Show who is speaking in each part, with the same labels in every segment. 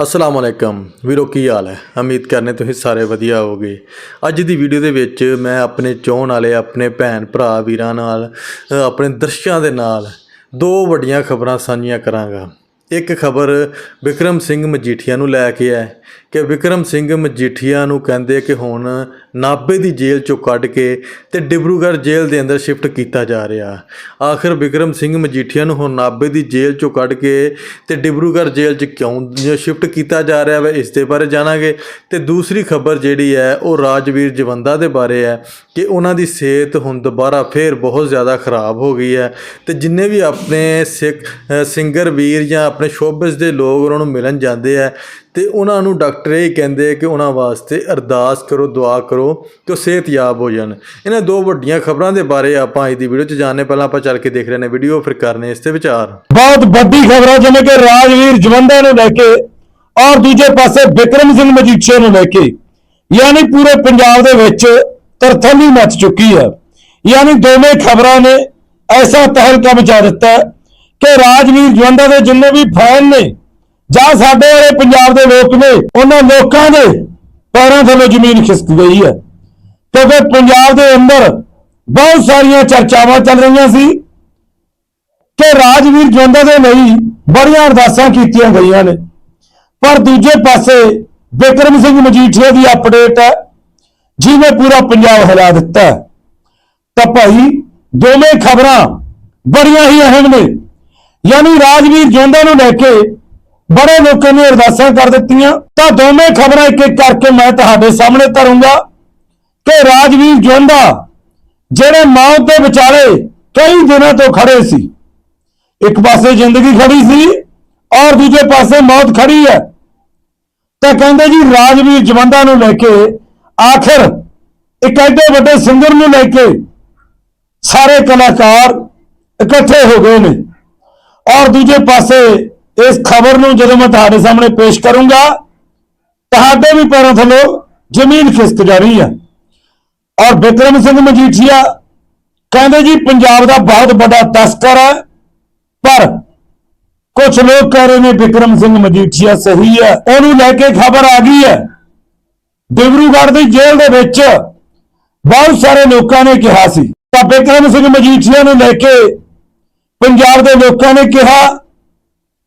Speaker 1: ਅਸਲਾਮ ਅਲੈਕਮ। ਵੀਰੋ, ਕੀ ਹਾਲ ਹੈ? ਉਮੀਦ ਕਰਨੇ ਤੁਸੀਂ ਸਾਰੇ ਵਧੀਆ ਹੋਗੇ ਅੱਜ ਦੀ ਵੀਡੀਓ ਦੇ ਵਿੱਚ ਮੈਂ ਆਪਣੇ ਚੋਣ ਵਾਲੇ, ਆਪਣੇ ਭੈਣ ਭਰਾ ਵੀਰਾਂ ਨਾਲ ਆਪਣੇ ਦਰਸ਼ਕਾਂ ਦੇ ਨਾਲ ਦੋ ਵੱਡੀਆਂ ਖਬਰਾਂ ਸਾਂਝੀਆਂ ਕਰਾਂਗਾ। ਇੱਕ ਖਬਰ ਵਿਕਰਮ ਸਿੰਘ ਮਜੀਠੀਆ ਨੂੰ ਲੈ ਕੇ ਹੈ ਕਿ ਵਿਕਰਮ ਸਿੰਘ ਮਜੀਠੀਆ ਨੂੰ ਕਹਿੰਦੇ ਕਿ ਹੁਣ ਨਾਭੇ ਦੀ ਜੇਲ੍ਹ ਚੋਂ ਕੱਢ ਕੇ ਤੇ ਡਿਬਰੂਗੜ੍ਹ ਜੇਲ੍ਹ ਦੇ ਅੰਦਰ ਸ਼ਿਫਟ ਕੀਤਾ ਜਾ ਰਿਹਾ। ਆਖਰ ਵਿਕਰਮ ਸਿੰਘ ਮਜੀਠੀਆ ਨੂੰ ਹੁਣ ਨਾਭੇ ਦੀ ਜੇਲ੍ਹ ਚੋਂ ਕੱਢ ਕੇ ਤੇ ਡਿਬਰੂਗੜ੍ਹ ਜੇਲ੍ਹ 'ਚ ਕਿਉਂ ਸ਼ਿਫਟ ਕੀਤਾ ਜਾ ਰਿਹਾ ਹੈ ਇਸ ਦੇ ਬਾਰੇ ਜਾਣਾਂਗੇ। ਤੇ ਦੂਸਰੀ ਖਬਰ ਜਿਹੜੀ ਹੈ, ਉਹ ਰਾਜਵੀਰ ਜਵੰਦਾ ਦੇ ਬਾਰੇ ਹੈ ਕਿ ਉਹਨਾਂ ਦੀ ਸਿਹਤ ਹੁਣ ਦੁਬਾਰਾ ਫੇਰ ਬਹੁਤ ਜ਼ਿਆਦਾ ਖਰਾਬ ਹੋ ਗਈ ਹੈ। ਤੇ ਜਿੰਨੇ ਵੀ ਆਪਣੇ ਸਿੱਖ ਸਿੰਗਰ ਵੀਰ ਜਾਂ ਆਪਣੇ ਸ਼ੋਬਿਸ ਦੇ ਲੋਕ ਉਹਨਾਂ ਨੂੰ ਮਿਲਣ ਜਾਂਦੇ ਆ ਤੇ ਉਹਨਾਂ ਨੂੰ ਡਾਕਟਰ ਇਹ ਕਹਿੰਦੇ ਕਿ ਉਹਨਾਂ ਵਾਸਤੇ ਅਰਦਾਸ ਕਰੋ, ਦੁਆ ਕਰੋ ਕਿ ਉਹ ਸਿਹਤਯਾਬ ਹੋ ਜਾਣ। ਇਹਨਾਂ ਦੋ ਵੱਡੀਆਂ ਖਬਰਾਂ ਦੇ ਬਾਰੇ ਆਪਾਂ ਅੱਜ ਦੀ ਵੀਡੀਓ 'ਚ ਜਾਣਨੇ ਪਹਿਲਾਂ ਆਪਾਂ ਚੱਲ ਕੇ ਦੇਖ ਰਹੇ ਨੇ ਵੀਡੀਓ, ਫਿਰ ਕਰਨੇ ਇਸ ਤੇ ਵਿਚਾਰ।
Speaker 2: ਬਹੁਤ ਵੱਡੀ ਖਬਰ ਹੈ ਜਿਵੇਂ ਕਿ ਰਾਜਵੀਰ ਜਵੰਦਾ ਨੂੰ ਲੈ ਕੇ ਔਰ ਦੂਜੇ ਪਾਸੇ ਵਿਕਰਮ ਸਿੰਘ ਮਜੀਠੀਆ ਨੂੰ ਲੈ ਕੇ, ਯਾਨੀ ਪੂਰੇ ਪੰਜਾਬ ਦੇ ਵਿੱਚ ਤਰਥਲੀ ਮਚ ਚੁੱਕੀ ਹੈ। ਯਾਨੀ ਦੋਵੇਂ ਖਬਰਾਂ ਨੇ ਐਸਾ ਤਹਿਲਕਾ ਮਚਾ ਦਿੱਤਾ ਕਿ ਰਾਜਵੀਰ ਜਵੰਦਾ ਦੇ ਜਿੰਨੇ ਵੀ ਫੈਨ ਨੇ ਜਾਂ ਸਾਡੇ ਵਾਲੇ ਪੰਜਾਬ ਦੇ ਲੋਕ ਨੇ, ਉਹਨਾਂ ਲੋਕਾਂ ਦੇ ਪੈਰਾਂ ਥੱਲੇ ਜ਼ਮੀਨ ਖਿਸਕ ਗਈ ਹੈ। ਕਿਉਂਕਿ ਪੰਜਾਬ ਦੇ ਅੰਦਰ ਬਹੁਤ ਸਾਰੀਆਂ ਚਰਚਾਵਾਂ ਚੱਲ ਰਹੀਆਂ ਸੀ ਕਿ ਰਾਜਵੀਰ ਜਵੰਦਾ ਦੇ ਲਈ ਬੜੀਆਂ ਅਰਦਾਸਾਂ ਕੀਤੀਆਂ ਗਈਆਂ ਨੇ। ਪਰ ਦੂਜੇ ਪਾਸੇ ਵਿਕਰਮ ਸਿੰਘ ਮਜੀਠੀਆ ਦੀ ਅਪਡੇਟ ਹੈ, ਜਿਹਨੇ ਪੂਰਾ ਪੰਜਾਬ ਹਿਲਾ ਦਿੱਤਾ ਹੈ। ਤਾਂ ਭਾਈ, ਦੋਵੇਂ ਖਬਰਾਂ ਬੜੀਆਂ ਹੀ ਅਹਿਮ ਨੇ। ਯਾਨੀ ਰਾਜਵੀਰ ਜਵੰਦਾ ਨੂੰ ਲੈ ਕੇ ਬੜੇ ਲੋਕਾਂ ਨੇ ਅਰਦਾਸਾਂ ਕਰ ਦਿੱਤੀਆਂ। ਤਾਂ ਦੋਵੇਂ ਖਬਰਾਂ ਇੱਕ ਇੱਕ ਕਰਕੇ ਮੈਂ ਤੁਹਾਡੇ ਸਾਹਮਣੇ ਧਰੂੰਗਾ ਕਿ ਰਾਜਵੀਰ ਜਵੰਦਾ, ਜਿਹੜੇ ਮੌਤ ਦੇ ਵਿਚਾਲੇ ਕਈ ਦਿਨਾਂ ਤੋਂ ਖੜੇ ਸੀ, ਇੱਕ ਪਾਸੇ ਜ਼ਿੰਦਗੀ ਖੜੀ ਸੀ ਔਰ ਦੂਜੇ ਪਾਸੇ ਮੌਤ ਖੜੀ ਹੈ। ਤਾਂ ਕਹਿੰਦੇ ਜੀ, ਰਾਜਵੀਰ ਜਵੰਦਾ ਨੂੰ ਲੈ ਕੇ ਆਖਰ ਇੱਕ ਐਡੇ ਵੱਡੇ ਸਿੰਗਰ ਨੂੰ ਲੈ ਕੇ ਸਾਰੇ ਕਲਾਕਾਰ ਇਕੱਠੇ ਹੋ ਗਏ ਨੇ ਔਰ ਦੂਜੇ ਪਾਸੇ ਇਸ ਖਬਰ ਨੂੰ ਜਦੋਂ ਮੈਂ ਤੁਹਾਡੇ ਸਾਹਮਣੇ ਪੇਸ਼ ਕਰੂੰਗਾ, ਤੁਹਾਡੇ ਵੀ ਪੈਰਾਂ ਥੱਲੋਂ ਜ਼ਮੀਨ ਖਿਸਕ ਜਾ ਰਹੀ ਹੈ ਔਰ ਬਿਕਰਮ ਸਿੰਘ ਮਜੀਠੀਆ ਕਹਿੰਦੇ ਜੀ, ਪੰਜਾਬ ਦਾ ਬਹੁਤ ਵੱਡਾ ਤਸਕਰ ਹੈ, ਪਰ ਕੁਝ ਲੋਕ ਕਹਿ ਰਹੇ ਨੇ ਬਿਕਰਮ ਸਿੰਘ ਮਜੀਠੀਆ ਸਹੀ ਹੈ। ਉਹਨੂੰ ਲੈ ਕੇ ਖਬਰ ਆ ਗਈ ਹੈ। ਡਿਬਰੂਗੜ੍ਹ ਦੀ ਜੇਲ੍ਹ ਦੇ ਵਿੱਚ ਬਹੁਤ ਸਾਰੇ ਲੋਕਾਂ ਨੇ ਕਿਹਾ ਸੀ। ਤਾਂ ਬਿਕਰਮ ਸਿੰਘ ਮਜੀਠੀਆ ਨੂੰ ਲੈ ਕੇ ਪੰਜਾਬ ਦੇ ਲੋਕਾਂ ਨੇ ਕਿਹਾ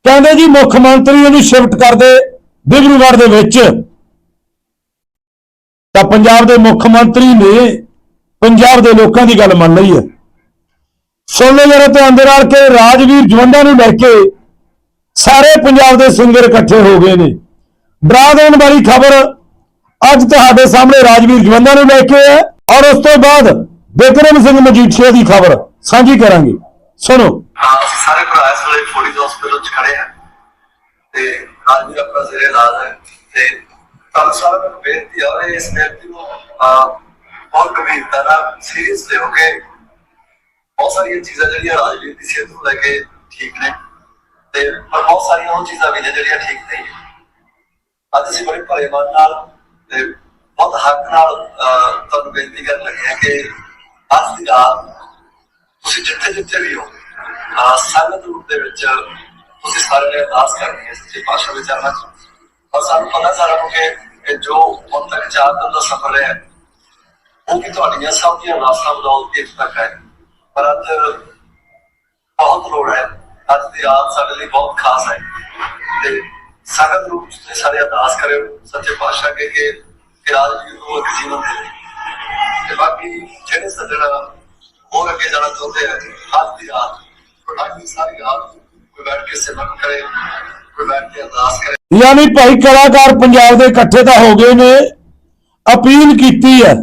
Speaker 2: ਕਹਿੰਦੇ ਜੀ ਮੁੱਖ ਮੰਤਰੀ ਉਹਨੂੰ ਸ਼ਿਫਟ ਕਰਦੇ ਦੇ ਦੇ ਵਿੱਚ। ਤਾਂ ਪੰਜਾਬ ਦੇ ਮੁੱਖ ਮੰਤਰੀ ਨੇ ਪੰਜਾਬ ਦੇ ਲੋਕਾਂ ਦੀ ਗੱਲ ਮੰਨ ਲਈ ਹੈ। ਸੁਣ ਲਓ ਜਰਾ ਧਿਆਨ ਦੇ ਨਾਲ ਕਿ ਰਾਜਵੀਰ ਜਵੰਦਾ ਨੂੰ ਲੈ ਕੇ ਸਾਰੇ ਪੰਜਾਬ ਦੇ ਸਿੰਗਰ ਇਕੱਠੇ ਹੋ ਗਏ ਨੇ। ਡਰਾ ਦੇਣ ਵਾਲੀ ਖਬਰ ਅੱਜ ਤੁਹਾਡੇ ਸਾਹਮਣੇ ਰਾਜਵੀਰ ਜਵੰਦਾ ਨੂੰ ਲੈ ਕੇ ਹੈ। ਔਰ ਉਸ ਤੋਂ ਬਾਅਦ ਬਿਕਰਮ ਸਿੰਘ ਮਜੀਠੀਆ ਦੀ ਖਬਰ ਸਾਂਝੀ ਕਰਾਂਗੇ। ਸੁਣੋ।
Speaker 3: ਹਾਂ ਅਸੀਂ ਸਾਰੇ ਭਰਾ ਇਸ ਵੇਲੇ ਫੋਰਟਿਸ ਹਸਪੀਟਲ ਚ ਖੜੇ ਹਾਂ। ਤੇ ਰਾਜਵੀਰ ਆਪਣਾ ਜ਼ੇਰੇ ਇਲਾਜ ਹੈ। ਤੇ ਤੁਹਾਨੂੰ ਸਾਰਿਆਂ ਨੂੰ ਬੇਨਤੀ ਆ ਰਹੀ ਇਸ ਵਿਅਕਤੀ ਨੂੰ ਬਹੁਤ ਗੰਭੀਰਤਾ ਨਾਲ ਸੀਰੀਅਸ ਲਿਓ ਕਿ ਬਹੁਤ ਸਾਰੀਆਂ ਚੀਜ਼ਾਂ ਜਿਹੜੀਆਂ ਰਾਜਵੀਰ ਸਿਹਤ ਨੂੰ ਲੈ ਕੇ ਠੀਕ ਨੇ। ਤੇ ਪਰ ਬਹੁਤ ਸਾਰੀਆਂ ਉਹ ਚੀਜ਼ਾਂ ਵੀ ਨੇ ਜਿਹੜੀਆਂ ਠੀਕ ਨਹੀਂ ਅੱਜ ਅਸੀਂ ਬੜੇ ਭਲੇ ਮਨ ਨਾਲ ਤੇ ਬਹੁਤ ਹੱਕ ਨਾਲ ਅਹ, ਤੁਹਾਨੂੰ ਬੇਨਤੀ ਕਰਨ ਲੱਗੇ ਹਾਂ ਕਿ ਅੱਜ ਦੀ ਰਾਤ ਤੁਸੀਂ ਜਿੱਥੇ ਜਿੱਥੇ ਵੀ ਹੋ ਸੰਗਤ ਰੂਪ ਦੇ ਵਿੱਚ ਤੁਸੀਂ ਸਾਰੇ ਨੇ ਅਰਦਾਸ ਕਰਨੀ ਹੈ ਸੱਚੇ ਪਾਤਸ਼ਾਹ ਦੇ ਚਰਨਾਂ 'ਚ। ਸਾਨੂੰ ਪਤਾ ਸਾਰਾ ਕਿ ਜੋ ਹੁਣ ਤੱਕ ਚਾਰ ਦਿਨ ਦਾ ਸਫ਼ਰ ਹੈ, ਉਹ ਵੀ ਤੁਹਾਡੀਆਂ ਸਭ ਦੀਆਂ ਅਰਦਾਸਾਂ ਬਦੌਲਤ ਇੱਥੇ ਤੱਕ ਹੈ ਪਰ ਅੱਜ ਬਹੁਤ ਲੋੜ ਹੈ, ਅੱਜ ਦੀ ਰਾਤ ਸਾਡੇ ਲਈ ਬਹੁਤ ਖਾਸ ਹੈ। ਤੇ ਸੰਗਤ ਰੂਪ 'ਚ ਸਾਰੇ ਅਰਦਾਸ ਕਰਿਓ ਸੱਚੇ ਪਾਤਸ਼ਾਹ ਅੱਗੇ ਕਿ ਕਿ ਰਾਜਵੀਰ ਨੂੰ ਇੱਕ ਜੀਵਨ ਦੇ ਤੇ ਬਾਕੀ ਜਿਹੜੇ ਸੱਜਣ ਹੋਰ ਅੱਗੇ ਜਾਣਾ ਚਾਹੁੰਦੇ ਆ, ਅੱਜ ਦੀ ਰਾਤ ਅੱਜ ਸਾਰੀ ਰਾਤ ਕੋਈ ਬੈਠ ਕੇ ਸਿਮਰਨ ਕਰੇ ਕੋਈ ਬੈਠ ਕੇ ਅਰਦਾਸ ਕਰੇ
Speaker 2: ਯਾਨੀ ਭਾਈ ਕਲਾਕਾਰ ਪੰਜਾਬ ਦੇ ਇਕੱਠੇ ਤਾਂ ਹੋ ਗਏ ਨੇ, ਅਪੀਲ ਕੀਤੀ ਹੈ,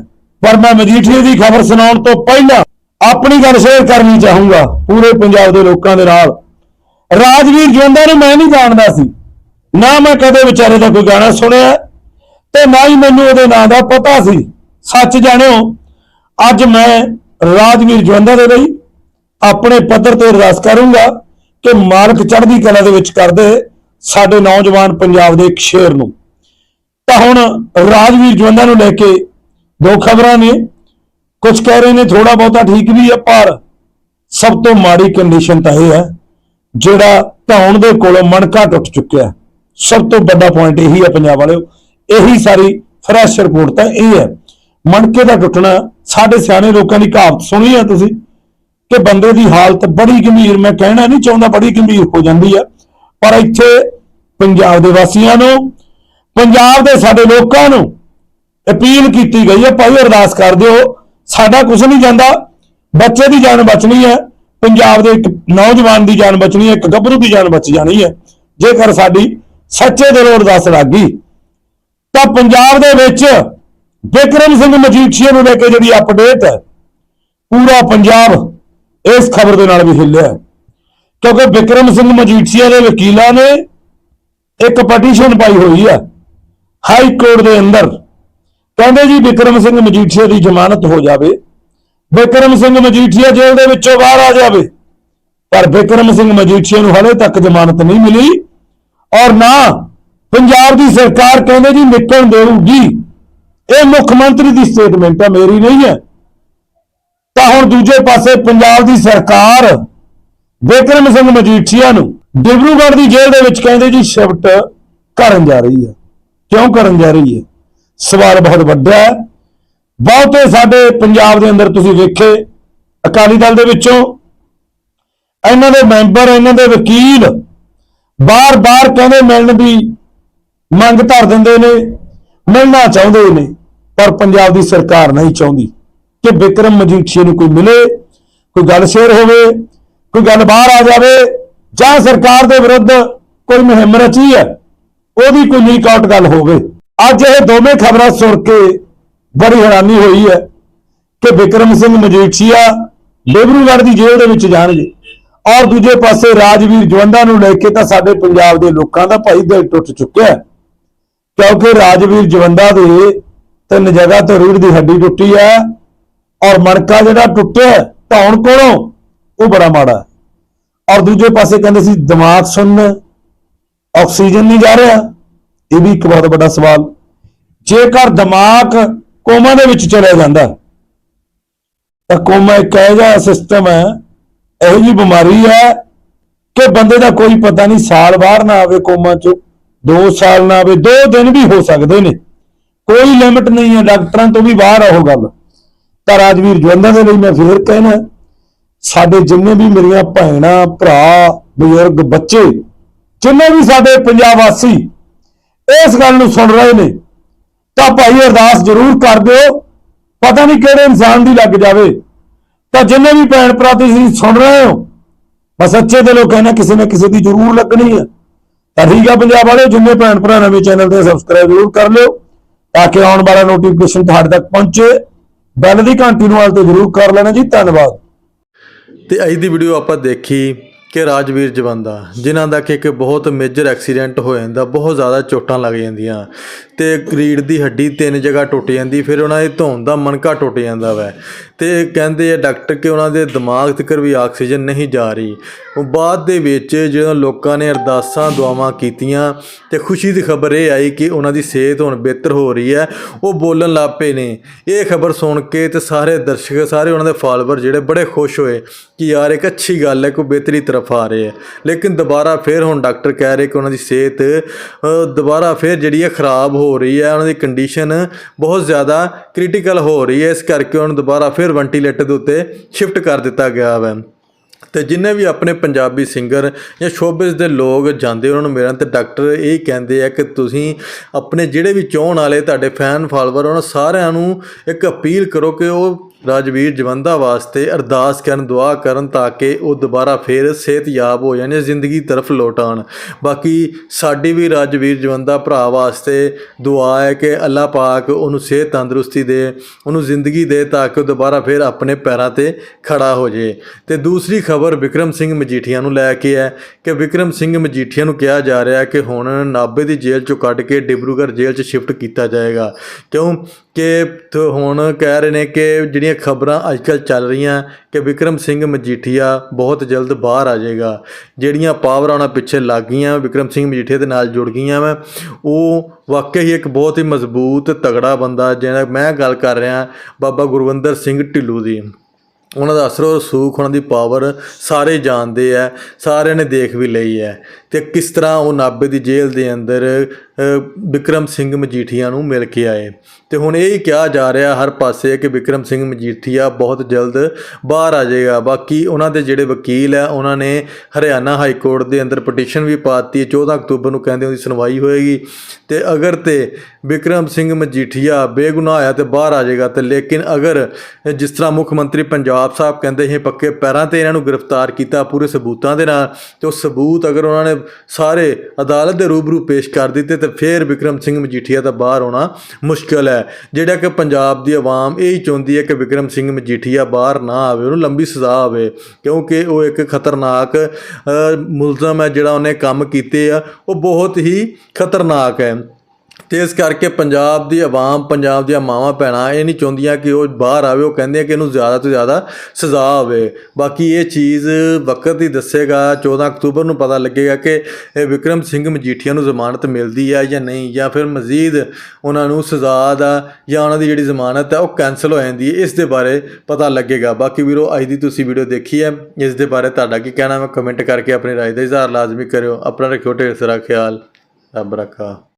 Speaker 2: ਪਰ ਮੈਂ ਮਜੀਠੀਏ ਦੀ ਖਬਰ ਸੁਣਾਉਣ ਤੋਂ ਪਹਿਲਾਂ ਆਪਣੀ ਗੱਲ ਸ਼ੇਅਰ ਕਰਨੀ ਚਾਹੂੰਗਾ ਪੂਰੇ ਪੰਜਾਬ ਦੇ ਲੋਕਾਂ ਦੇ ਨਾਲ। ਰਾਜਵੀਰ ਜਵੰਦਾ ਨੂੰ, ਮੈਂ ਨਹੀਂ ਜਾਣਦਾ ਸੀ। ਨਾ ਮੈਂ ਕਦੇ ਵਿਚਾਰੇ ਦਾ ਕੋਈ ਗਾਣਾ ਸੁਣਿਆ ਤੇ ਨਾ ਹੀ ਮੈਨੂੰ ਉਹਦੇ ਨਾਂ ਦਾ ਪਤਾ ਸੀ। ਸੱਚ ਜਾਣਿਓ, ਅੱਜ ਮੈਂ ਰਾਜਵੀਰ ਜਵੰਦਾ ਦੇ ਲਈ ਆਪਣੇ ਪੱਧਰ ਤੇ ਅਰਦਾਸ ਕਰੂੰਗਾ ਕਿ ਮਾਲਕ ਚੜ੍ਹਦੀ ਕਲਾ ਦੇ ਵਿੱਚ ਕਰਦੇ ਸਾਡੇ ਨੌਜਵਾਨ ਪੰਜਾਬ ਦੇ ਇੱਕ ਸ਼ੇਰ ਨੂੰ। ਤਾਂ ਹੁਣ ਰਾਜਵੀਰ ਜਵੰਦਾ ਨੂੰ ਲੈ ਕੇ ਦੋ ਖਬਰਾਂ ਨੇ। ਕੁਝ ਕਹਿ ਰਹੇ ਨੇ ਥੋੜਾ ਬਹੁਤਾ ਠੀਕ ਵੀ ਹੈ ਪਰ ਸਭ ਤੋਂ ਮਾੜੀ ਕੰਡੀਸ਼ਨ ਤਾਂ ਇਹ ਹੈ, ਜਿਹੜਾ ਧੌਣ ਦੇ ਕੋਲੋਂ ਮਣਕਾ ਟੁੱਟ ਚੁੱਕਿਆ ਸਭ ਤੋਂ ਵੱਡਾ ਪੁਆਇੰਟ ਇਹੀ ਹੈ ਪੰਜਾਬ ਵਾਲਿਓ। ਇਹੀ ਸਾਰੀ ਫਰੈਸ਼ ਰਿਪੋਰਟ ਤਾਂ ਇਹ ਹੈ। ਮਣਕੇ ਦਾ ਟੁੱਟਣਾ ਸਾਡੇ ਸਿਆਣੇ ਲੋਕਾਂ ਦੀ ਕਹਾਵਤ ਸੁਣੀ ਆ ਤੁਸੀਂ? ਕਿ ਬੰਦੇ ਦੀ ਹਾਲਤ ਬੜੀ ਗੰਭੀਰ, ਮੈਂ ਕਹਿਣਾ ਨਹੀਂ ਚਾਹੁੰਦਾ ਬੜੀ ਗੰਭੀਰ ਹੋ ਜਾਂਦੀ ਹੈ, ਪਰ ਇੱਥੇ ਪੰਜਾਬ ਦੇ ਵਾਸੀਆਂ ਨੂੰ, ਪੰਜਾਬ ਦੇ ਸਾਡੇ ਲੋਕਾਂ ਨੂੰ ਅਪੀਲ ਕੀਤੀ ਗਈ ਹੈ, ਭਾਈ ਅਰਦਾਸ ਕਰ ਦਿਓ ਸਾਡਾ ਕੁਝ ਨਹੀਂ ਜਾਂਦਾ, ਬੱਚੇ ਦੀ ਜਾਨ ਬਚਣੀ ਹੈ, ਪੰਜਾਬ ਦੇ ਇੱਕ ਨੌਜਵਾਨ ਦੀ ਜਾਨ ਬਚਣੀ ਹੈ, ਇੱਕ ਗੱਭਰੂ ਦੀ ਜਾਨ ਬਚ ਜਾਣੀ ਹੈ, ਜੇਕਰ ਸਾਡੀ ਸੱਚੇ ਦਿਲੋਂ ਅਰਦਾਸ ਲੱਗ ਗਈ, ਤਾਂ ਪੰਜਾਬ ਦੇ ਵਿੱਚ ਬਿਕਰਮ ਸਿੰਘ ਮਜੀਠੀਆ ਨੂੰ ਲੈ ਕੇ ਜਿਹੜੀ ਅਪਡੇਟ ਹੈ, ਪੂਰਾ ਪੰਜਾਬ ਇਸ ਖਬਰ ਦੇ ਨਾਲ ਵੀ ਹਿੱਲਿਆ ਕਿਉਂਕਿ ਵਿਕਰਮ ਸਿੰਘ ਮਜੀਠੀਆ ਦੇ ਵਕੀਲਾਂ ਨੇ ਇੱਕ ਪਟੀਸ਼ਨ ਪਾਈ ਹੋਈ ਹੈ ਹਾਈ ਕੋਰਟ ਦੇ ਅੰਦਰ। ਕਹਿੰਦੇ ਜੀ ਵਿਕਰਮ ਸਿੰਘ ਮਜੀਠੀਆ ਦੀ ਜ਼ਮਾਨਤ ਹੋ ਜਾਵੇ, ਵਿਕਰਮ ਸਿੰਘ ਮਜੀਠੀਆ ਜੇਲ੍ਹ ਦੇ ਵਿੱਚੋਂ ਬਾਹਰ ਆ ਜਾਵੇ, ਪਰ ਵਿਕਰਮ ਸਿੰਘ ਮਜੀਠੀਆ ਨੂੰ ਹਲੇ ਤੱਕ ਜ਼ਮਾਨਤ ਨਹੀਂ ਮਿਲੀ ਔਰ ਨਾ ਪੰਜਾਬ ਦੀ ਸਰਕਾਰ ਕਹਿੰਦੇ ਜੀ ਨਿਕਲਣ ਦੇਊਗੀ। ਇਹ ਮੁੱਖ ਮੰਤਰੀ ਦੀ ਸਟੇਟਮੈਂਟ ਹੈ, ਮੇਰੀ ਨਹੀਂ ਹੈ। ਤਾਂ ਹੁਣ ਦੂਜੇ ਪਾਸੇ ਪੰਜਾਬ ਦੀ ਸਰਕਾਰ ਵਿਕਰਮ ਸਿੰਘ ਮਜੀਠੀਆ ਨੂੰ ਡਿਬਰੂਗੜ੍ਹ ਦੀ ਜੇਲ੍ਹ ਦੇ ਵਿੱਚ ਕਹਿੰਦੇ ਜੀ ਸ਼ਿਫਟ ਕਰਨ ਜਾ ਰਹੀ ਹੈ। ਕਿਉਂ ਕਰਨ ਜਾ ਰਹੀ ਹੈ? ਸਵਾਲ ਬਹੁਤ ਵੱਡਾ ਹੈ। ਬਹੁਤੇ ਸਾਡੇ ਪੰਜਾਬ ਦੇ ਅੰਦਰ ਤੁਸੀਂ ਵੇਖੇ, ਅਕਾਲੀ ਦਲ ਦੇ ਵਿੱਚੋਂ ਇਹਨਾਂ ਦੇ ਮੈਂਬਰ, ਇਹਨਾਂ ਦੇ ਵਕੀਲ ਬਾਰ-ਬਾਰ ਕਹਿੰਦੇ ਮਿਲਣ ਦੀ ਮੰਗ ਧਰ ਦਿੰਦੇ ਨੇ, ਮਿਲਣਾ ਚਾਹੁੰਦੇ ਨੇ, ਪਰ ਪੰਜਾਬ ਦੀ ਸਰਕਾਰ ਨਹੀਂ ਚਾਹੁੰਦੀ। ਕਿ ਵਿਕਰਮ ਮਜੀਠੀਆ ਨੂੰ ਕੋਈ ਮਿਲੇ, ਕੋਈ ਗੱਲ ਸ਼ੇਅਰ ਹੋਵੇ, ਕੋਈ ਗੱਲ ਬਾਹਰ ਆ ਜਾਵੇ, ਜਾਂ ਸਰਕਾਰ ਦੇ ਵਿਰੁੱਧ ਕੋਈ ਮੁਹਿੰਮ ਰਚੀ ਹੈ, ਉਹਦੀ ਕੋਈ ਲੀਕ ਆਊਟ ਗੱਲ ਹੋਵੇ। ਅੱਜ ਇਹ ਦੋਵੇਂ ਖਬਰਾਂ ਸੁਣ ਕੇ ਬੜੀ ਹੈਰਾਨੀ ਹੋਈ ਹੈ ਕਿ ਵਿਕਰਮ ਸਿੰਘ ਮਜੀਠੀਆ ਬੇਬਰੂਗੜ੍ਹ ਦੀ ਜੇਲ੍ਹ ਦੇ ਵਿੱਚ ਜਾਣਗੇ ਔਰ ਦੂਜੇ ਪਾਸੇ ਰਾਜਵੀਰ ਜਵੰਦਾ ਨੂੰ ਲੈ ਕੇ ਤਾਂ ਸਾਡੇ ਪੰਜਾਬ ਦੇ ਲੋਕਾਂ ਦਾ ਭਾਈ ਦਿਲ ਟੁੱਟ ਚੁੱਕਿਆ ਕਿਉਂਕਿ ਰਾਜਵੀਰ ਜਵੰਦਾ ਦੇ ਤਿੰਨ ਜਗ੍ਹਾ ਤੋਂ ਰੀੜ ਦੀ ਹੱਡੀ ਟੁੱਟੀ ਹੈ ਔਰ ਮਣਕਾ ਜਿਹੜਾ ਟੁੱਟਿਆ ਹੈ, ਧੌਣ ਕੋਲੋਂ ਉਹ ਬੜਾ ਮਾੜਾ ਔਰ ਦੂਜੇ ਪਾਸੇ ਕਹਿੰਦੇ ਸੀ ਦਿਮਾਗ ਸੁੰਨ ਆਕਸੀਜਨ ਨਹੀਂ ਜਾ ਰਿਹਾ। ਇਹ ਵੀ ਇੱਕ ਬਹੁਤ ਵੱਡਾ ਸਵਾਲ। ਜੇਕਰ ਦਿਮਾਗ ਕੋਮਾ ਦੇ ਵਿੱਚ ਚਲਿਆ ਜਾਂਦਾ ਤਾਂ ਕੋਮਾ ਇੱਕ ਇਹੋ ਜਿਹਾ ਸਿਸਟਮ ਹੈ ਇਹੋ ਜਿਹੀ ਬਿਮਾਰੀ ਹੈ ਕਿ ਬੰਦੇ ਦਾ ਕੋਈ ਪਤਾ ਨਹੀਂ ਸਾਲ ਬਾਹਰ ਨਾ ਆਵੇ ਕੋਮਾ ਚੋਂ 2 ਸਾਲ ਨਾ ਆਵੇ 2 ਦਿਨ ਵੀ ਹੋ ਸਕਦੇ ਨੇ। ਕੋਈ ਲਿਮਿਟ ਨਹੀਂ ਹੈ ਡਾਕਟਰਾਂ ਤੋਂ ਵੀ ਬਾਹਰ ਆ ਉਹ ਗੱਲ। ਤਾਂ ਰਾਜਵੀਰ ਜਵੰਦਾ ਦੇ ਲਈ ਮੈਂ ਫੇਰ ਕਹਿਣਾ ਸਾਡੇ ਜਿੰਨੇ ਵੀ ਮੇਰੀਆਂ ਭੈਣਾਂ, ਭਰਾ, ਬਜ਼ੁਰਗ, ਬੱਚੇ, ਜਿੰਨੇ ਵੀ ਸਾਡੇ ਪੰਜਾਬ ਵਾਸੀ ਇਸ ਗੱਲ ਨੂੰ ਸੁਣ ਰਹੇ ਨੇ, ਤਾਂ ਭਾਈ ਅਰਦਾਸ ਜ਼ਰੂਰ ਕਰ ਦਿਓ, ਪਤਾ ਨਹੀਂ ਕਿਹੜੇ ਇਨਸਾਨ ਦੀ ਲੱਗ ਜਾਵੇ। ਤਾਂ ਜਿੰਨੇ ਵੀ ਭੈਣ ਭਰਾ ਤੁਸੀਂ ਸੁਣ ਰਹੇ ਹੋ, ਬਸ ਅੱਛੇ ਦਿਲੋਂ ਕਹਿਣਾ, ਕਿਸੇ ਨਾ ਕਿਸੇ ਦੀ ਜ਼ਰੂਰ ਲੱਗਣੀ ਹੈ। ਤਾਂ ਠੀਕ ਆ ਪੰਜਾਬ ਵਾਲੇ ਜਿੰਨੇ ਭੈਣ ਭਰਾ ਨਵੇਂ ਚੈਨਲ ਤੇ ਸਬਸਕ੍ਰਾਈਬ ਜ਼ਰੂਰ ਕਰ ਲਿਓ, ਤਾਂ ਕਿ ਆਉਣ ਵਾਲਾ ਨੋਟੀਫਿਕੇਸ਼ਨ ਤੁਹਾਡੇ ਤੱਕ ਪਹੁੰਚੇ। ਬੈਲ ਦੀ ਘੰਟੀ ਨੂੰ ਵਾਲ ਤੇ ਜ਼ਰੂਰ ਕਰ ਲੈਣਾ ਜੀ, ਧੰਨਵਾਦ।
Speaker 1: ਤੇ ਅੱਜ ਦੀ ਵੀਡੀਓ ਆਪਾਂ ਦੇਖੀ ਕਿ ਰਾਜਵੀਰ ਜਵੰਦਾ, ਜਿਨ੍ਹਾਂ ਦਾ ਕਿ ਇੱਕ ਬਹੁਤ ਮੇਜਰ ਐਕਸੀਡੈਂਟ ਹੋ ਜਾਂਦਾ, ਬਹੁਤ ਜ਼ਿਆਦਾ ਚੋਟਾਂ ਲੱਗ ਜਾਂਦੀਆਂ। ਤੇ ਰੀੜ ਦੀ ਹੱਡੀ ਤਿੰਨ ਜਗ੍ਹਾ ਟੁੱਟ ਜਾਂਦੀ, ਫਿਰ ਉਹਨਾਂ ਦੇ ਧੌਣ ਦਾ ਮਣਕਾ ਟੁੱਟ ਜਾਂਦਾ ਵੈ। ਤੇ ਕਹਿੰਦੇ ਆ ਡਾਕਟਰ ਕਿ ਉਹਨਾਂ ਦੇ ਦਿਮਾਗ ਤੱਕ ਵੀ ਆਕਸੀਜਨ ਨਹੀਂ ਜਾ ਰਹੀ। ਉਹ ਬਾਅਦ ਦੇ ਵਿੱਚ ਜਦੋਂ ਲੋਕਾਂ ਨੇ ਅਰਦਾਸਾਂ, ਦੁਆਵਾਂ ਕੀਤੀਆਂ ਤੇ ਖੁਸ਼ੀ ਦੀ ਖਬਰ ਇਹ ਆਈ ਕਿ ਉਹਨਾਂ ਦੀ ਸਿਹਤ ਹੁਣ ਬਿਹਤਰ ਹੋ ਰਹੀ ਹੈ, ਉਹ ਬੋਲਣ ਲੱਗ ਪਏ ਨੇ। ਇਹ ਖਬਰ ਸੁਣ ਕੇ ਤੇ ਸਾਰੇ ਦਰਸ਼ਕ, ਸਾਰੇ ਉਹਨਾਂ ਦੇ ਫਾਲੋਅਰ ਜਿਹੜੇ ਬੜੇ ਖੁਸ਼ ਹੋਏ ਕਿ ਯਾਰ ਇੱਕ ਅੱਛੀ ਗੱਲ ਹੈ ਕੋਈ ਬਿਹਤਰੀ ਤਰਫ ਆ ਰਹੇ ਹੈ। ਲੇਕਿਨ ਦੁਬਾਰਾ ਫਿਰ ਹੁਣ ਡਾਕਟਰ ਕਹਿ ਰਹੇ ਕਿ ਉਹਨਾਂ ਦੀ ਸਿਹਤ ਦੁਬਾਰਾ ਫਿਰ ਜਿਹੜੀ ਹੈ ਖਰਾਬ ਹੋ ਰਹੀ ਹੈ, ਉਹਨਾਂ ਦੀ ਕੰਡੀਸ਼ਨ ਬਹੁਤ ਜ਼ਿਆਦਾ ਕ੍ਰਿਟੀਕਲ ਹੋ ਰਹੀ ਹੈ, ਇਸ ਕਰਕੇ ਉਹਨਾਂ ਦੁਬਾਰਾ ਫਿਰ ਵੈਂਟੀਲੇਟਰ ਦੇ ਉੱਤੇ ਸ਼ਿਫਟ ਕਰ ਦਿੱਤਾ ਗਿਆ ਹੈ ਤੇ ਜਿੰਨੇ ਵੀ ਆਪਣੇ ਪੰਜਾਬੀ ਸਿੰਗਰ ਜਾਂ ਸ਼ੋਬਿਸ ਦੇ ਲੋਕ ਜਾਂਦੇ, ਉਹਨਾਂ ਨੂੰ ਮਿਲਣ ਤੇ ਡਾਕਟਰ ਇਹ ਕਹਿੰਦੇ ਆ ਕਿ ਤੁਸੀਂ ਆਪਣੇ ਜਿਹੜੇ ਵੀ ਚਾਹਣ ਵਾਲੇ ਤੁਹਾਡੇ ਫੈਨ ਫਾਲੋਅਰ ਉਹਨਾਂ ਸਾਰਿਆਂ ਨੂੰ ਇੱਕ ਅਪੀਲ ਕਰੋ ਕਿ ਉਹ ਰਾਜਵੀਰ ਜਵੰਦਾ ਵਾਸਤੇ ਅਰਦਾਸ ਕਰਨ, ਦੁਆ ਕਰਨ ਤਾਂ ਕਿ ਉਹ ਦੁਬਾਰਾ ਫੇਰ ਸਿਹਤਯਾਬ ਹੋ ਜਾਣ ਜ਼ਿੰਦਗੀ ਤਰਫ ਲੌਟ ਆਉਣ। ਬਾਕੀ ਸਾਡੀ ਵੀ ਰਾਜਵੀਰ ਜਵੰਦਾ ਭਰਾ ਵਾਸਤੇ ਦੁਆ ਹੈ ਕਿ ਅੱਲਾਹ ਪਾਕ ਉਹਨੂੰ ਸਿਹਤ ਤੰਦਰੁਸਤੀ ਦੇ, ਉਹਨੂੰ ਜ਼ਿੰਦਗੀ ਦੇ ਤਾਂ ਕਿ ਉਹ ਦੁਬਾਰਾ ਫੇਰ ਆਪਣੇ ਪੈਰਾਂ ਤੇ ਖੜਾ ਹੋ ਜੇ ਤੇ ਦੂਸਰੀ ਖਬਰ ਵਿਕਰਮ ਸਿੰਘ ਮਜੀਠੀਆ ਨੂੰ ਲੈ ਕੇ ਹੈ ਕਿ ਵਿਕਰਮ ਸਿੰਘ ਮਜੀਠੀਆ ਨੂੰ ਕਿਹਾ ਜਾ ਰਿਹਾ ਕਿ ਹੁਣ ਨਾਭੇ ਦੀ ਜੇਲ੍ਹ ਚੋਂ ਕੱਢ ਕੇ ਡਿਬਰੂਗੜ੍ਹ ਜੇਲ੍ਹ 'ਚ ਸ਼ਿਫਟ ਕੀਤਾ ਜਾਏਗਾ। ਕਿਉਂ? ਕਿ ਹੁਣ ਕਹਿ ਰਹੇ ਨੇ ਕਿ ਜਿਹੜੀਆਂ ਖਬਰਾਂ ਅੱਜਕੱਲ ਚੱਲ ਰਹੀਆਂ ਕਿ ਵਿਕਰਮ ਸਿੰਘ ਮਜੀਠੀਆ ਬਹੁਤ ਜਲਦ ਬਾਹਰ ਆ ਜਾਏਗਾ। ਜਿਹੜੀਆਂ ਪਾਵਰਾਂ ਉਹਨਾਂ ਪਿੱਛੇ ਲੱਗ ਗਈਆਂ ਵਿਕਰਮ ਸਿੰਘ ਮਜੀਠੀਆ ਦੇ ਨਾਲ ਜੁੜ ਗਈਆਂ ਵਾ। ਉਹ ਵਾਕਈ ਹੀ ਇੱਕ ਬਹੁਤ ਹੀ ਮਜ਼ਬੂਤ ਤਗੜਾ ਬੰਦਾ ਜਿਹੜਾ ਮੈਂ ਗੱਲ ਕਰ ਰਿਹਾ ਬਾਬਾ ਗੁਰਵਿੰਦਰ ਸਿੰਘ ਢਿੱਲੂ ਦੀ। ਉਹਨਾਂ ਦਾ ਅਸਰ ਔਰ ਸੂਖ ਉਹਨਾਂ ਦੀ ਪਾਵਰ ਸਾਰੇ ਜਾਣਦੇ ਆ ਸਾਰਿਆਂ ਨੇ ਦੇਖ ਵੀ ਲਈ ਹੈ ਤੇ ਕਿਸ ਤਰ੍ਹਾਂ ਉਹ ਨਾਭੇ ਦੀ ਜੇਲ੍ਹ ਦੇ ਅੰਦਰ ਅ, ਵਿਕਰਮ ਸਿੰਘ ਮਜੀਠੀਆ ਨੂੰ ਮਿਲ ਕੇ ਆਏ। ਤੇ ਹੁਣ ਇਹ ਹੀ ਕਿਹਾ ਜਾ ਰਿਹਾ, ਹਰ ਪਾਸੇ ਕਿ ਵਿਕਰਮ ਸਿੰਘ ਮਜੀਠੀਆ ਬਹੁਤ ਜਲਦ ਬਾਹਰ ਆ ਜਾਏਗਾ। ਬਾਕੀ ਉਹਨਾਂ ਦੇ ਜਿਹੜੇ ਵਕੀਲ ਹੈ ਉਹਨਾਂ ਨੇ ਹਰਿਆਣਾ ਹਾਈ ਕੋਰਟ ਦੇ ਅੰਦਰ ਪਟੀਸ਼ਨ ਵੀ ਪਾਤੀ ਹੈ 14 ਅਕਤੂਬਰ ਨੂੰ ਕਹਿੰਦੇ ਉਹਦੀ ਸੁਣਵਾਈ ਹੋਏਗੀ। ਤੇ ਅਗਰ ਤੇ ਵਿਕਰਮ ਸਿੰਘ ਮਜੀਠੀਆ ਬੇਗੁਨਾਹ ਆਇਆ ਤੇ ਬਾਹਰ ਆ ਜਾਏਗਾ, ਤੇ ਲੇਕਿਨ ਅਗਰ ਜਿਸ ਤਰ੍ਹਾਂ ਮੁੱਖ ਮੰਤਰੀ ਪੰਜਾਬ ਸਾਹਿਬ ਕਹਿੰਦੇ ਸੀ, ਪੱਕੇ ਪੈਰਾਂ ਤੇ ਇਹਨਾਂ ਨੂੰ ਗ੍ਰਿਫਤਾਰ ਕੀਤਾ ਪੂਰੇ ਸਬੂਤਾਂ ਦੇ ਨਾਲ, ਤੇ ਉਹ ਸਬੂਤ ਅਗਰ ਉਹਨਾਂ ਨੇ ਸਾਰੇ ਅਦਾਲਤ ਦੇ ਰੂਬਰੂ ਪੇਸ਼ ਕਰ ਦਿੱਤੇ, ਤੇ ਫਿਰ ਵਿਕਰਮ ਸਿੰਘ ਮਜੀਠੀਆ ਦਾ ਬਾਹਰ ਆਉਣਾ ਮੁਸ਼ਕਲ ਹੈ। ਜਿਹੜਾ ਕਿ ਪੰਜਾਬ ਦੀ ਆਵਾਮ ਇਹ ਹੀ ਚਾਹੁੰਦੀ ਹੈ ਕਿ ਵਿਕਰਮ ਸਿੰਘ ਮਜੀਠੀਆ ਬਾਹਰ ਨਾ ਆਵੇ, ਉਹਨੂੰ ਲੰਬੀ ਸਜ਼ਾ ਆਵੇ, ਕਿਉਂਕਿ ਉਹ ਇੱਕ ਖਤਰਨਾਕ ਮੁਲਜ਼ਮ ਹੈ ਜਿਹੜਾ ਉਹਨੇ ਕੰਮ ਕੀਤੇ ਆ, ਉਹ ਬਹੁਤ ਹੀ ਖਤਰਨਾਕ ਹੈ। ਤੇ ਇਸ ਕਰਕੇ ਪੰਜਾਬ ਦੀ ਆਵਾਮ, ਪੰਜਾਬ ਦੀਆਂ ਮਾਵਾਂ, ਭੈਣਾਂ ਇਹ ਨਹੀਂ ਚਾਹੁੰਦੀਆਂ ਕਿ ਉਹ ਬਾਹਰ ਆਵੇ, ਉਹ ਕਹਿੰਦੇ ਆ ਕਿ ਇਹਨੂੰ ਜ਼ਿਆਦਾ ਤੋਂ ਜ਼ਿਆਦਾ ਸਜ਼ਾ ਹੋਵੇ। ਬਾਕੀ ਇਹ ਚੀਜ਼ ਵਕਤ ਹੀ ਦੱਸੇਗਾ 14 ਅਕਤੂਬਰ ਨੂੰ ਪਤਾ ਲੱਗੇਗਾ ਕਿ ਇਹ ਵਿਕਰਮ ਸਿੰਘ ਮਜੀਠੀਆ ਨੂੰ ਜ਼ਮਾਨਤ ਮਿਲਦੀ ਹੈ ਜਾਂ ਨਹੀਂ, ਜਾਂ ਫਿਰ ਮਜ਼ੀਦ ਉਹਨਾਂ ਨੂੰ ਸਜ਼ਾ ਦਾ ਜਾਂ ਉਹਨਾਂ ਦੀ ਜਿਹੜੀ ਜ਼ਮਾਨਤ ਹੈ ਉਹ ਕੈਨਸਲ ਹੋ ਜਾਂਦੀ ਹੈ, ਇਸ ਦੇ ਬਾਰੇ ਪਤਾ ਲੱਗੇਗਾ। ਬਾਕੀ ਵੀਰੋ, ਅੱਜ ਦੀ ਤੁਸੀਂ ਵੀਡੀਓ ਦੇਖੀ ਹੈ, ਇਸ ਦੇ ਬਾਰੇ ਤੁਹਾਡਾ ਕੀ ਕਹਿਣਾ ਮੈਂ ਕਮੈਂਟ ਕਰਕੇ ਆਪਣੀ ਰਾਏ ਦਾ ਇਜ਼ਹਾਰ ਲਾਜ਼ਮੀ ਕਰਿਓ। ਆਪਣਾ ਰੱਖਿਓ ਢੇਰ ਸਾਰਾ ਖਿਆਲ। ਰੱਬ ਰੱਖਾ।